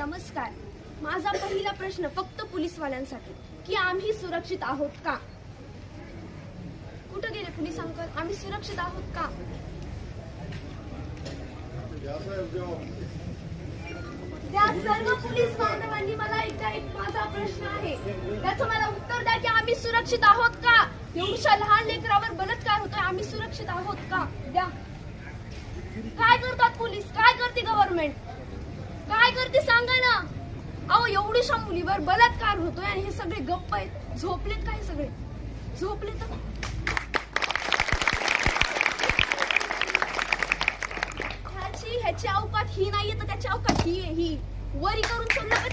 नमस्कार. माझा पहिला प्रश्न फक्त पोलीसवाल्यांसाठी की आम्ही सुरक्षित आहोत का? कुठं गेले पोलीस अंकल आम्ही सुरक्षित आहोत का? त्या सर्व पोलीस बांधवांनी मला एकदा एक माझा प्रश्न आहे. त्याचं मला उत्तर द्या की आम्ही सुरक्षित आहोत का? एवढ्या लहान लेकरावर बलात्कार होतोय. आम्ही सुरक्षित आहोत का? द्या. काय करतात पोलीस? काय करते गव्हर्नमेंट काय करते सांगा ना अहो एवढीशा मुलीवर बलात्कार होतोय आणि हे सगळे गप्प आहेत. झोपलेत काय सगळे? झोपले तर ह्याची ह्याची अवकात ही नाहीये तर त्याची अवकात ही आहे ही. वरी करून सोडलं काय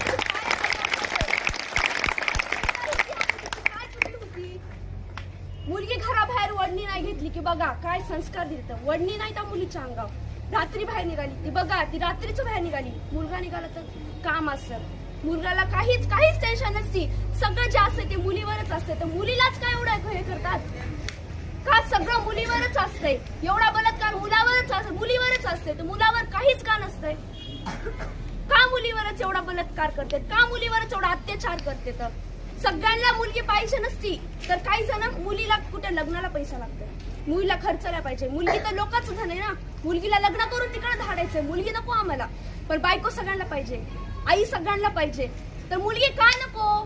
मुलगी घराबाहेर वडणी नाही घेतली की बघा काय संस्कार दिलत वडणी नाही त्या मुलीच्या अंगावर. रात्री बाहेर निघाली. ती बघा ती रात्रीच बाहेर निघाली. मुलगा निघाला तर काम असत. मुलगाला काहीच काहीच टेन्शन नसती. सगळं जे असतं ते मुलीवरच असतं. तर मुलीलाच काय एवढं हे करतात? का सगळं मुलीवरच असतंय? एवढा बलात्कार मुलावरच असत मुलीवरच असते तर मुलावर काहीच का नसतंय? का मुलीवरच एवढा बलात्कार करते का मुलीवरच एवढा अत्याचार करते तर सगळ्यांना मुलगी पाहिजे नसती. तर काही जण मुलीला कुठे लग्नाला पैसा लागतो मुलीला खर्चायला पाहिजे. मुलगी तर लोकच धन आहे ना. मुलगीला लग्न करून तिकडे धाडायचंय मुलगी नको आम्हाला. पण बायको सगळ्यांना पाहिजे. आई सगळ्यांना पाहिजे. तर मुलगी का नको?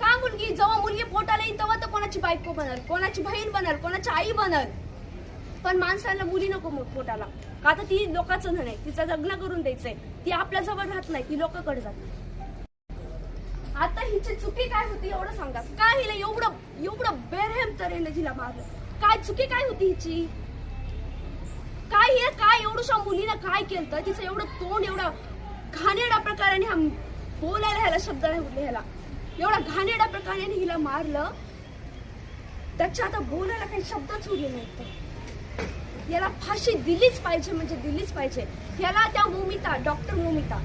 का मुलगी? जेव्हा मुलगी पोटाला येईल तेव्हा तर कोणाची बायको बनल? कोणाची बहीण बनल? कोणाची आई बनल? पण माणसाला मुली नको पोटाला. का तर ती लोकांचं धन आहे. तिचं लग्न करून द्यायचंय. ती आपल्या जवळ राहत नाही. ती लोकांकडे जाते आता हिची चुकी काय होती एवढं सांगा. का हिला एवढं एवढं बेरहेम तऱ्हेने तिला मारलं? काय चुकी काय होती हिची? काय हे काय एवढंशा मुलीनं काय केलं तिचं एवढं तोंड एवढं घाणेरडा प्रकाराने हा बोलायला ह्याला शब्द नाही उरले ह्याला. एवढा घाणेरडा प्रकाराने हिला मारलं. त्याच्या आता बोलायला काही शब्दच उरले नाहीत. याला फाशी दिलीच पाहिजे म्हणजे दिलीच पाहिजे. याला त्या मोमिता डॉक्टर मोमिता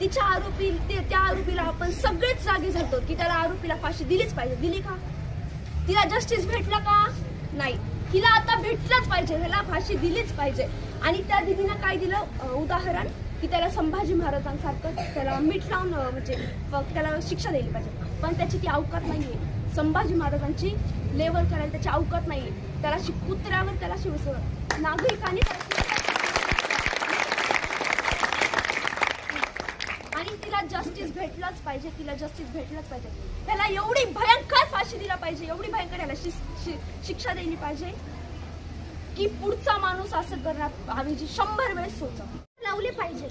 तिच्या आरोपी ते त्या आरोपीला आपण सगळेच जागे झालतो की त्याला आरोपीला फाशी दिलीच पाहिजे. दिली का? तिला जस्टिस भेटलं का? नाही. तिला आता भेटलंच पाहिजे ह्याला फाशी दिलीच पाहिजे. आणि त्या दिदीनं काय दिलं? उदाहरण की त्याला संभाजी महाराजांसारखं त्याला मीठ लावून म्हणजे त्याला शिक्षा दिली पाहिजे. पण त्याची ती अवकात आहे संभाजी महाराजांची लेवल करायला त्याची अवकात आहे त्याला शि- कुत्र्यावर त्याला शिवस नागरिकांनी आणि तिला जस्टिस भेटलाच पाहिजे तिला जस्टिस भेटलाच पाहिजे. त्याला एवढी भयंकर फाशी दिला पाहिजे एवढी भयंकर याला शिस्त शि- शिक्षा दिली पाहिजे की पुढचा माणूस असं करणार आम्ही ऐवजी शंभर वेळेस सोच. लावले पाहिजे.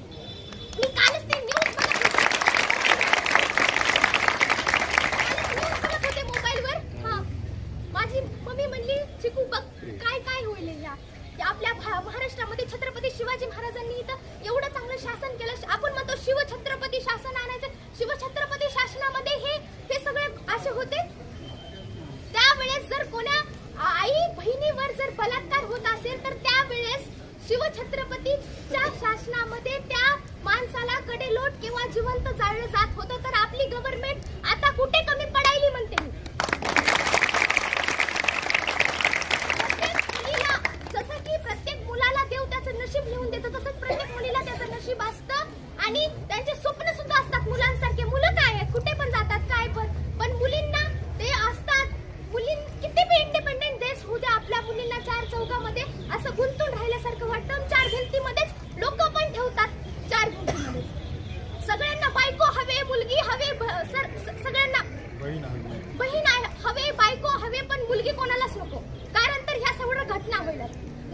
मी कालच ते न्यूज बघत होते. मोबाईलवर हा. माझी मम्मी म्हणली चिकू बघ काय काय होईल या आपल्या भा- महाराष्ट्रामध्ये छत्रपती शिवाजी महाराजांनी इथं एवढं चांगलं शासन केलं. आपण म्हणतो शिवछत्रपती शासन आणायचं. शिवछत्रपती शासनामध्ये हे हे सगळे असे होते. त्यावेळेस जर कोणा आई बहिणीवर जर बलात्कार होत असेल तर त्यावेळेस शिवछत्रपतीच्या शासनामध्ये त्या माणसाला कडेलोट किंवा जिवंत जाळलं जात होतं. तर आपली गव्हर्नमेंट आता कुठे कमी पडायली म्हणते मी प्रत्येक मुलीला जसं की प्रत्येक मुलाला देव त्याचं नशीब लिहून देतो तसंच प्रत्येक मुलीला त्याचं नशीब असतं आणि त्यांचे स्वप्न सुद्धा असतात मुलांसारखे मुलं काय आहेत कुठे पण जातात काय पण पण मुलींना ते असतात मुलीं किती बी इंडिपेंडेंट देश होऊ द्या आपल्या मुलींना चार चौकामध्ये असं गुंतून राहिल्यासारखं वाटतं आणि चार भिंतीमध्येच लोक पण ठेवतात चार भिंतीमध्ये सगळ्यांना बायको हवे मुलगी हवे ब- सर स- सगळ्यांना बहीण आहे हवे बायको हवे पण मुलगी कोणालाच नको कारण तर ह्या सगळं घटना होईल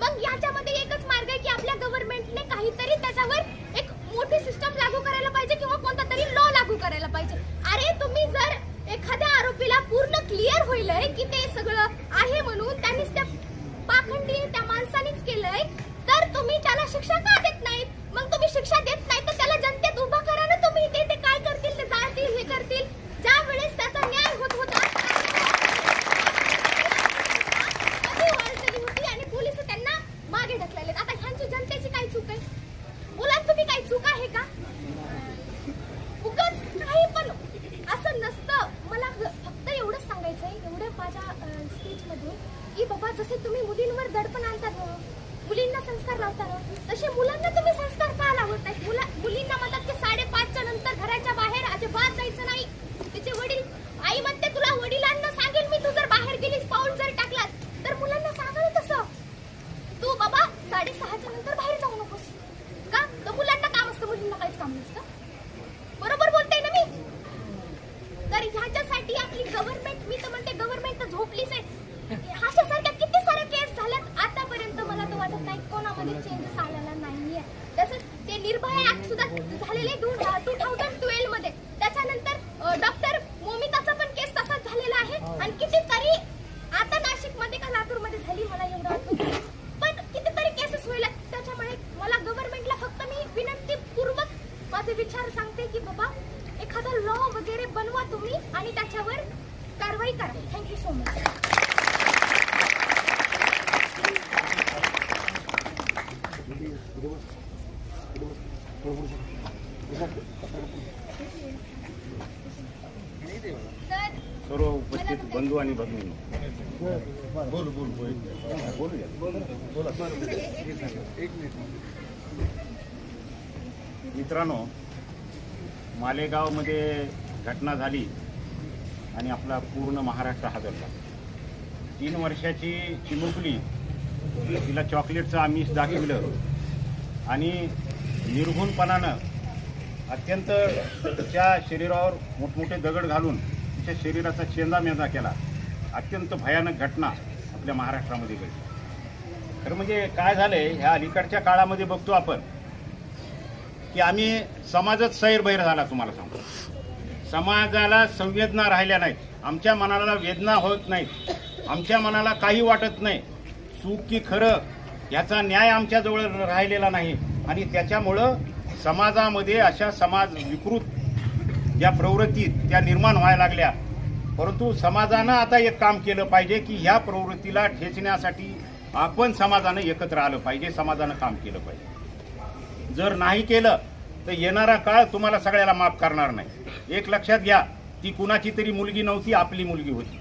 मग याच्यामध्ये एकच मार्ग आहे की आपल्या गव्हर्नमेंटने काहीतरी त्याच्यावर एक मोठी सिस्टम लागू करायला पाहिजे किंवा कोणता तरी लॉ लागू करायला पाहिजे अरे तुम्ही जर एखाद्या आरोपीला पूर्ण क्लिअर होईलय की ते सगळं आहे म्हणून त्यांनीच त्या पाखंडी त्या माणसानेच केलंय तर तुम्ही त्याला शिक्षा का देत नाहीत मग तुम्ही शिक्षा देत नाही तर त्याला जनतेत उभा करा ना तुम्ही ते ते काय करतील ते जाळतील हे करतील ज्या वेळेस त्याचा न्याय होत होता कधी वाढलेली होती आणि पोलीस त्यांना मागे ढकलले आता ह्यांची जनतेची काय चूक आहे बोला तुम्ही काय चूक आहे का उगाच काही पण असं नसतं मला ग- फक्त एवढंच सांगायचं आहे एवढं माझ्या स्पीच मधून की बाबा जसे तुम्ही मुलींवर दडपण आणता ना, मुलींना संस्कार लावता ना, तसे मुलांना तुम्ही संस्कार का लावत नाही मुला मुलींना म्हणतात की साडेपाचच्या नंतर निर्भया ऍक्ट सुद्धा झालेले टू थाउजंड ट्वेल्वमध्ये त्याच्यानंतर डॉक्टर मोमिताचा पण केस तसाच झालेला आहे आणि कितीतरी आता नाशिकमध्ये का लातूरमध्ये झाली मला एवढं आठवत नाही. पण कितीतरी केसेस होईल त्याच्यामुळे मला गव्हर्नमेंटला फक्त मी विनंती पूर्वक माझे विचार सांगते की बाबा एखादा लॉ वगैरे बनवा तुम्ही आणि त्याच्यावर कारवाई करा. थँक्यू सो मच सर्व उपस्थित बंधू आणि भगिनी. बोल बोल बोलूया. मित्रांनो मालेगावमध्ये घटना झाली आणि आपला पूर्ण महाराष्ट्र हादरला. तीन वर्षाची चिमुकली तिला चॉकलेटचं आमिष दाखविलं आणि निर्घुणपणानं अत्यंत तिच्या शरीरावर मोठमोठे दगड घालून तिच्या शरीराचा चेंदा मेंदा केला. अत्यंत भयानक घटना आपल्या महाराष्ट्रामध्ये घडली. तर म्हणजे काय झालं आहे ह्या अलीकडच्या काळामध्ये बघतो आपण. की आम्ही समाजच सैरभैर झाला तुम्हाला सांगतो. समाजाला संवेदना राहिल्या नाहीत. आमच्या मनाला वेदना होत नाहीत. आमच्या मनाला काही वाटत नाही. चूक की खरं याचा न्याय आमच्याजवळ राहिलेला नाही. आणि त्याच्यामुळं समाजामध्ये अशा समाज विकृत ज्या प्रवृत्ती त्या निर्माण व्हायला लागल्या. परंतु समाजानं आता एक काम केलं पाहिजे की ह्या प्रवृत्तीला ठेचण्यासाठी आपण समाजानं एकत्र आलं पाहिजे समाजानं काम केलं पाहिजे. जर नाही केलं तर येणारा काळ तुम्हाला सगळ्याला माफ करणार नाही. एक लक्षात घ्या ती कुणाची तरी मुलगी नव्हती आपली मुलगी होती.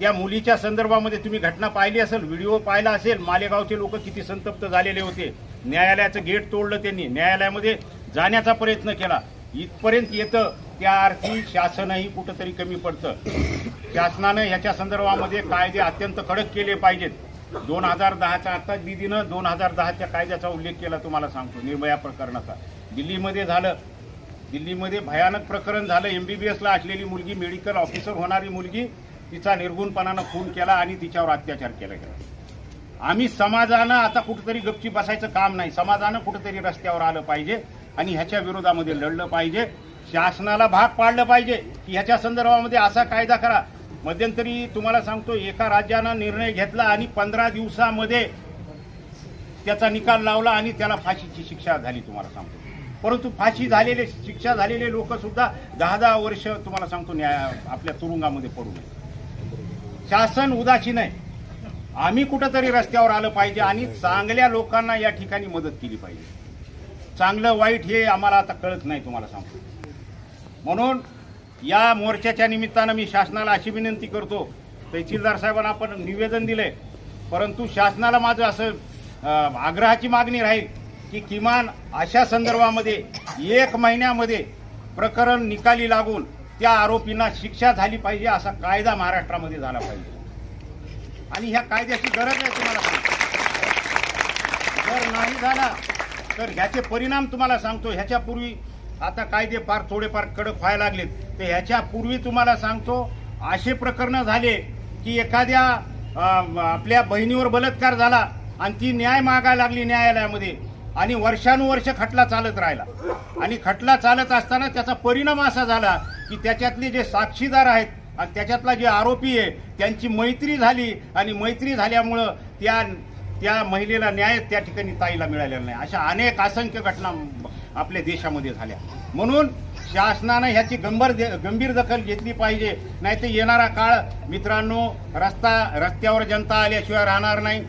त्या मुलीच्या संदर्भामध्ये तुम्ही घटना पाहिली असेल व्हिडिओ पाहिला असेल मालेगावचे लोक किती संतप्त झालेले होते. न्यायालयाचं गेट तोडलं त्यांनी. न्यायालयामध्ये जाण्याचा प्रयत्न केला. इथपर्यंत येतं त्या अर्थी शासनही कुठंतरी कमी पडतं. शासनानं ह्याच्या संदर्भामध्ये कायदे अत्यंत कडक केले पाहिजेत. दोन हजार दहाच्या आत्ताच दिदीनं दोन हजार दहाच्या कायद्याचा उल्लेख केला तुम्हाला सांगतो निर्भया प्रकरणाचा. दिल्लीमध्ये झालं. दिल्लीमध्ये भयानक प्रकरण झालं. एम बी बी एसला असलेली मुलगी मेडिकल ऑफिसर होणारी मुलगी तिचा निर्गुणपणानं खून केला आणि तिच्यावर अत्याचार केला गेला. आम्ही समाजानं आता कुठेतरी गपची बसायचं काम नाही. समाजानं कुठेतरी रस्त्यावर आलं पाहिजे आणि ह्याच्या विरोधामध्ये लढलं पाहिजे. शासनाला भाग पाडलं पाहिजे. की ह्याच्या संदर्भामध्ये असा कायदा करा. मध्यंतरी तुम्हाला सांगतो एका राज्यानं निर्णय घेतला आणि पंधरा दिवसामध्ये त्याचा निकाल लावला आणि त्याला फाशीची शिक्षा झाली तुम्हाला सांगतो. परंतु फाशी झालेले शिक्षा झालेले लोकसुद्धा दहा दहा वर्ष तुम्हाला सांगतो न्याय आपल्या तुरुंगामध्ये पडू नये शासन उदासीन आहे आम्ही कुठंतरी रस्त्यावर आलं पाहिजे आणि चांगल्या लोकांना या ठिकाणी मदत केली पाहिजे. चांगलं वाईट हे आम्हाला आता कळत नाही तुम्हाला सांगतो. म्हणून या मोर्चाच्या निमित्तानं मी शासनाला अशी विनंती करतो. तहसीलदार साहेबांना आपण निवेदन दिले परंतु शासनाला माझं असं आग्रहाची मागणी राहील की किमान अशा संदर्भामध्ये एक महिन्यामध्ये प्रकरण निकाली लागून त्या आरोपींना शिक्षा झाली पाहिजे असा कायदा महाराष्ट्रामध्ये झाला पाहिजे. आणि ह्या कायद्याची गरज आहे तुम्हाला जर नाही झाला तर ह्याचे परिणाम तुम्हाला सांगतो. ह्याच्यापूर्वी आता कायदे फार थोडेफार कडक व्हायला लागलेत. तर ह्याच्यापूर्वी तुम्हाला सांगतो असे प्रकरण झाले की एखाद्या आपल्या बहिणीवर बलात्कार झाला आणि ती न्याय मागायला लागली न्यायालयामध्ये आणि वर्षानुवर्ष खटला चालत राहिला. आणि खटला चालत असताना त्याचा परिणाम असा झाला की त्याच्यातले जे साक्षीदार आहेत आणि त्याच्यातला जे आरोपी आहे त्यांची मैत्री झाली आणि मैत्री झाल्यामुळं त्या त्या महिलेला न्याय त्या ठिकाणी ताईला मिळालेला नाही. अशा अनेक असंख्य घटना आपल्या देशामध्ये झाल्या. म्हणून शासनानं ह्याची गंभीर गंभीर दखल घेतली पाहिजे. नाही तर येणारा काळ मित्रांनो रस्ता रस्त्यावर जनता आल्याशिवाय राहणार नाही.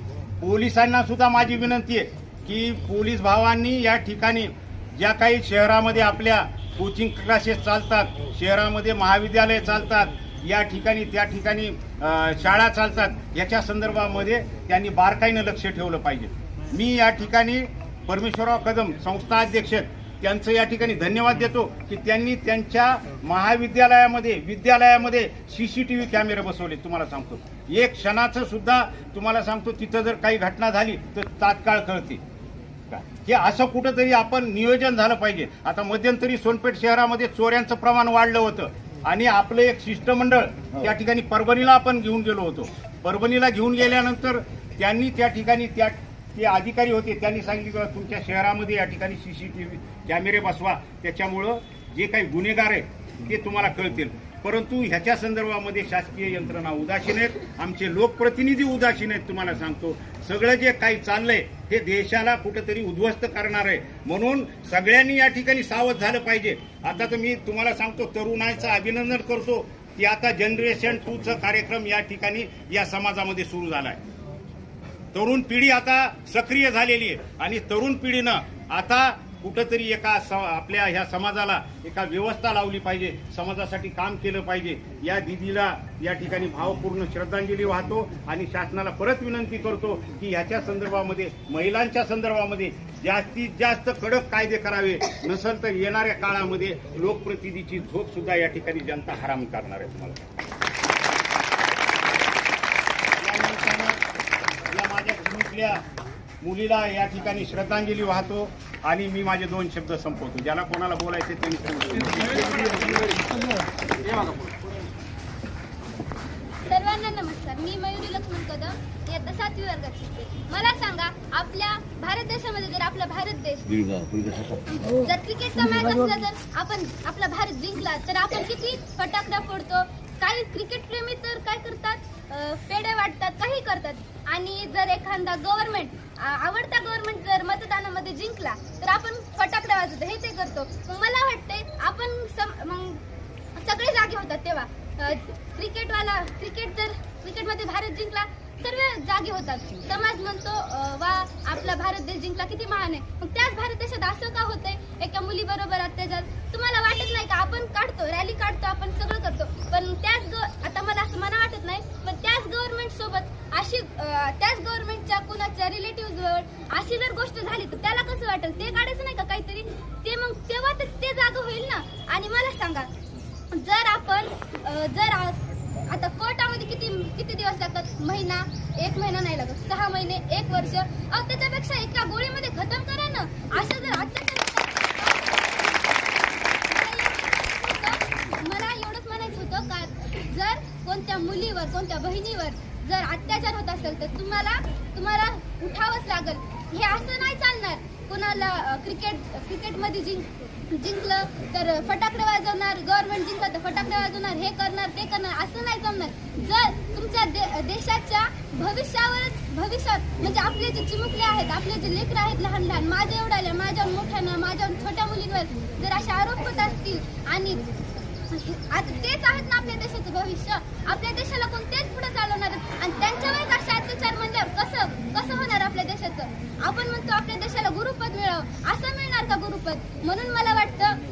पोलिसांना सुद्धा माझी विनंती आहे की पोलीस भावांनी या ठिकाणी ज्या काही शहरामध्ये आपल्या कोचिंग क्लासेस चालतात शहरामध्ये महाविद्यालय चालतात या ठिकाणी त्या ठिकाणी शाळा चालतात याच्या संदर्भामध्ये त्यांनी बारकाईनं लक्ष ठेवलं पाहिजे. मी या ठिकाणी परमेश्वरराव कदम संस्था अध्यक्ष त्यांचं या ठिकाणी धन्यवाद देतो की त्यांनी त्यांच्या महाविद्यालयामध्ये विद्यालयामध्ये सीसीटीव्ही कॅमेरे बसवले. तुम्हाला सांगतो. एक क्षणाचं सुद्धा तुम्हाला सांगतो तिथं जर काही घटना झाली तर तात्काळ कळते? हे असं कुठंतरी आपण नियोजन झालं पाहिजे. आता मध्यंतरी सोनपेठ शहरामध्ये चोऱ्यांचं प्रमाण वाढलं होतं. आणि आपलं एक शिष्टमंडळ त्या ठिकाणी परभणीला आपण घेऊन गेलो होतो. परभणीला घेऊन गेल्यानंतर त्यांनी त्या ठिकाणी त्या ते अधिकारी होते त्यांनी सांगितलं की तुमच्या शहरामध्ये या ठिकाणी सी सी टी व्ही कॅमेरे बसवा. त्याच्यामुळं जे काही गुन्हेगार आहेत ते तुम्हाला कळतील. परंतु ह्याच्या संदर्भामध्ये शासकीय यंत्रणा उदासीन आहेत. आमचे लोकप्रतिनिधी उदासीन आहेत तुम्हाला सांगतो. सगळं जे काही चाललंय हे देशाला कुठंतरी उद्ध्वस्त करणार आहे. म्हणून सगळ्यांनी या ठिकाणी सावध झालं पाहिजे. आता तर मी तुम्हाला सांगतो तरुणांचं अभिनंदन करतो की आता जनरेशन टूचा कार्यक्रम या ठिकाणी या समाजामध्ये सुरू झाला आहे तरुण पिढी आता सक्रिय झालेली आहे. आणि तरुण पिढीनं आता कुठंतरी एका स आपल्या ह्या समाजाला एका व्यवस्था लावली पाहिजे समाजासाठी काम केलं पाहिजे. या दिदीला या ठिकाणी भावपूर्ण श्रद्धांजली वाहतो आणि शासनाला परत विनंती करतो की ह्याच्या संदर्भामध्ये महिलांच्या संदर्भामध्ये जास्तीत जास्त कडक कायदे करावे. नसेल तर येणाऱ्या काळामध्ये लोकप्रतिनिधीची झोप सुद्धा या ठिकाणी जनता हराम करणार आहे तुम्हाला या निमित्तानं या आपल्या मुलीला या ठिकाणी श्रद्धांजली वाहतो आणि मी माझे दोन शब्द संपवतो. ज्याला कोणाला बोलायचे त्यांनी सर्वांना नमस्कार. मी मयुरी लक्ष्मण कदम. इयत्ता सातवी वर्गात शिकते. मला सांगा आपल्या भारत देशामध्ये जर आपला भारत देश जर क्रिकेटचा मॅच असला तर आपण आपला भारत जिंकला तर आपण किती फटाकडा फोडतो? काही क्रिकेट प्रेमी तर काय करतात? पेढे वाटतात काही करतात. आणि जर एखादा गव्हर्नमेंट आवडता गव्हर्नमेंट जर मतदानामध्ये जिंकला तर आपण फटाकडे वाजवतो. हे ते करतो. मग मला वाटते आपण सम- मग सगळे जागे होतात तेव्हा. क्रिकेटवाला क्रिकेट जर क्रिकेटमध्ये भारत जिंकला सर्व जागे होतात. समाज म्हणतो वा आपला भारत देश जिंकला किती महान आहे. मग त्याच भारत देशात असं का होतंय? एका मुलीबरोबर अत्याचार. तुम्हाला वाटत नाही का? आपण काढतो रॅली काढतो आपण सगळं करतो. पण त्याच ग- आता मला असं मना वाटत नाही पण त्याच गव्हर्नमेंट सोबत अशी त्याच गव्हर्नमेंटच्या कुणाच्या रिलेटिव्ह जवळ अशी जर गोष्ट झाली तर त्याला कसं वाटेल? ते काढायचं नाही का काहीतरी? ते मग तेव्हा तर ते जागं होईल ना? आणि मला सांगा जर आपण जर आता कोर्टामध्ये किती किती दिवस लागतात महिना एक महिना नाही लागत सहा महिने एक वर्ष. अहो त्याच्यापेक्षा एका गोळीमध्ये खतम करा ना. असं जर अत्याचार मला एवढंच म्हणायचं होतं का जर कोणत्या मुलीवर कोणत्या बहिणीवर जर अत्याचार होत असेल तर तुम्हाला तुम्हाला उठावंच लागल. हे असं नाही चालणार. कोणाला क्रिकेट क्रिकेटमध्ये जिंक जिंकलं तर फटाकडे वाजवणार गव्हर्नमेंट जिंकलं तर फटाकडे वाजवणार हे करणार ते करणार असं नाही जमणार. जर तुमच्या दे- देशाच्या भविष्यावरच भविष्यात म्हणजे आपले जे चिमुकले आहेत आपले जे लेकरं आहेत लहान लहान माझ्या एवढ्याला माझ्या मोठ्यानं माझ्या छोट्या मुलींवर जर असे आरोप होत असतील आणि आता तेच आहेत ना आपल्या देशाचं भविष्य आपल्या देशाला कोण तेच पुढे चालवणार आणि त्यांच्यावर असे अत्याचार म्हणल्यावर कसं कसं होणार आपल्या देशाचं? आपण म्हणतो आपल्या देशाला गुरुपद मिळावं. असं मिळणार का गुरुपद? म्हणून मला वाटतं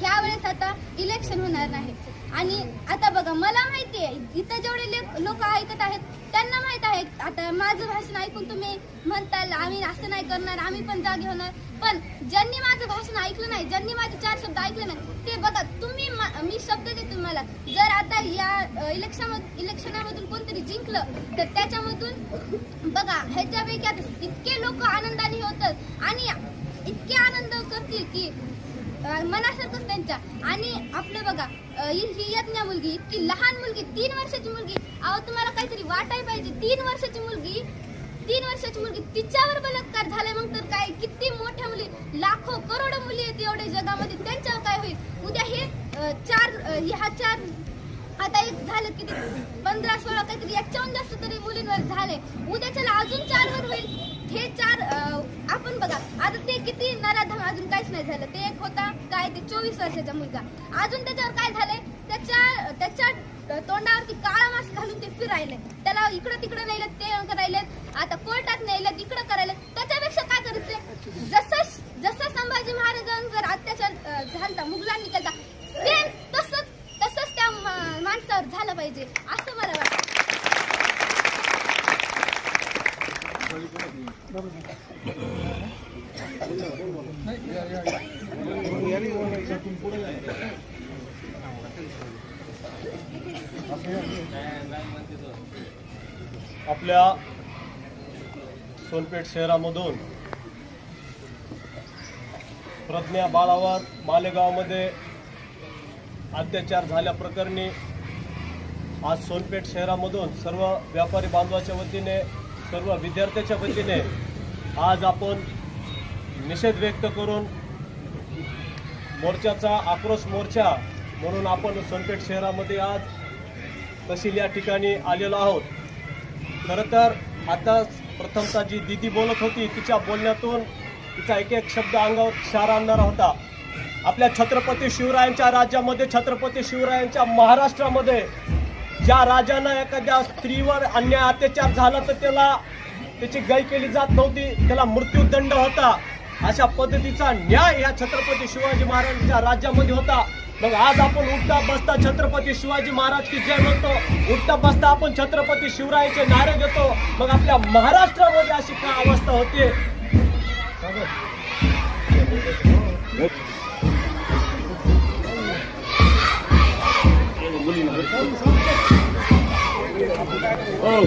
ह्यावेळेस आता इलेक्शन होणार नाही. आणि आता बघा मला माहिती आहे इथं जेवढे लोक ऐकत आहेत त्यांना माहीत आहे आता माझं भाषण ऐकून तुम्ही म्हणताल आम्ही असं नाही करणार आम्ही पण जागे होणार. पण ज्यांनी माझं भाषण ऐकलं नाही ज्यांनी माझे चार शब्द ऐकले नाही ते बघा तुम्ही मी शब्द देते तुम्हाला. जर आता या इलेक्शन इलेक्शनामधून कोणतरी जिंकलं तर त्याच्यामधून बघा ह्याच्यापैकी आता इतके लोक आनंदाने होतात आणि इतके आनंद करतील की मनासारखंच त्यांच्या. आणि आपलं बघा ही ही यज्ञ मुलगी इतकी लहान मुलगी तीन वर्षाची मुलगी. अहो तुम्हाला काहीतरी वाटाय पाहिजे. तीन वर्षाची मुलगी तीन वर्षाची मुलगी तिच्यावर बलात्कार झालाय मग तर काय? किती मोठ्या मुली लाखो करोडो मुली आहेत एवढ्या जगामध्ये. त्यांच्यावर काय होईल? उद्या हे चार ह्या चार आता एक झालं किती? पंधरा सोळा काहीतरी याच्याहून जास्त तरी मुलींवर झाले उद्याच्याला अजून चारवर होईल. हे चार आपण बघा आता ते किती नराधम अजून काहीच नाही झालं. ते एक होता काय ते चोवीस वर्षाचा मुलगा. अजून त्याच्यावर काय झालंय? त्याच्या त्याच्या तोंडावरती काळा मास्क घालून ते फिरायले. त्याला इकडं तिकडं नेलं ते करायलेत आता कोर्टात नेलं इकडं करायला. त्याच्यापेक्षा काय करायचं? जसं जसं संभाजी महाराजांवर अत्याचार झालता मुघलांनी केलता सेम तसंच तसंच त्या मा- माणसावर झालं पाहिजे असं मला वाटतं आपल्या सोनपेठ शहरामधून प्रज्ञा बाळावर मालेगावमध्ये अत्याचार झाल्याप्रकरणी आज सोनपेठ शहरामधून सर्व व्यापारी बांधवाच्या वतीने सर्व विद्यार्थ्याच्या वतीने आज आपण निषेध व्यक्त करून मोर्चाचा आक्रोश मोर्चा म्हणून आपण सोनपेठ शहरामध्ये आज तहसील या ठिकाणी आलेलो आहोत. खरं तर आता प्रथमतः जी दिदी बोलत होती तिच्या बोलण्यातून तिचा एक एक शब्द अंगावर क्षार आणणारा होता. आपल्या छत्रपती शिवरायांच्या राज्यामध्ये छत्रपती शिवरायांच्या महाराष्ट्रामध्ये ज्या राजांना एखाद्या स्त्रीवर अन्याय अत्याचार झाला तर त्याला त्याची गाय केली जात नव्हती त्याला मृत्यूदंड होता. अशा पद्धतीचा न्याय या छत्रपती शिवाजी महाराजांच्या राज्यामध्ये होता. मग आज आपण उठता बसता छत्रपती शिवाजी महाराज की जय म्हणतो. उठता बसता आपण छत्रपती शिवरायाचे नारे घेतो. मग आपल्या महाराष्ट्रामध्ये अशी काय अवस्था होते? हो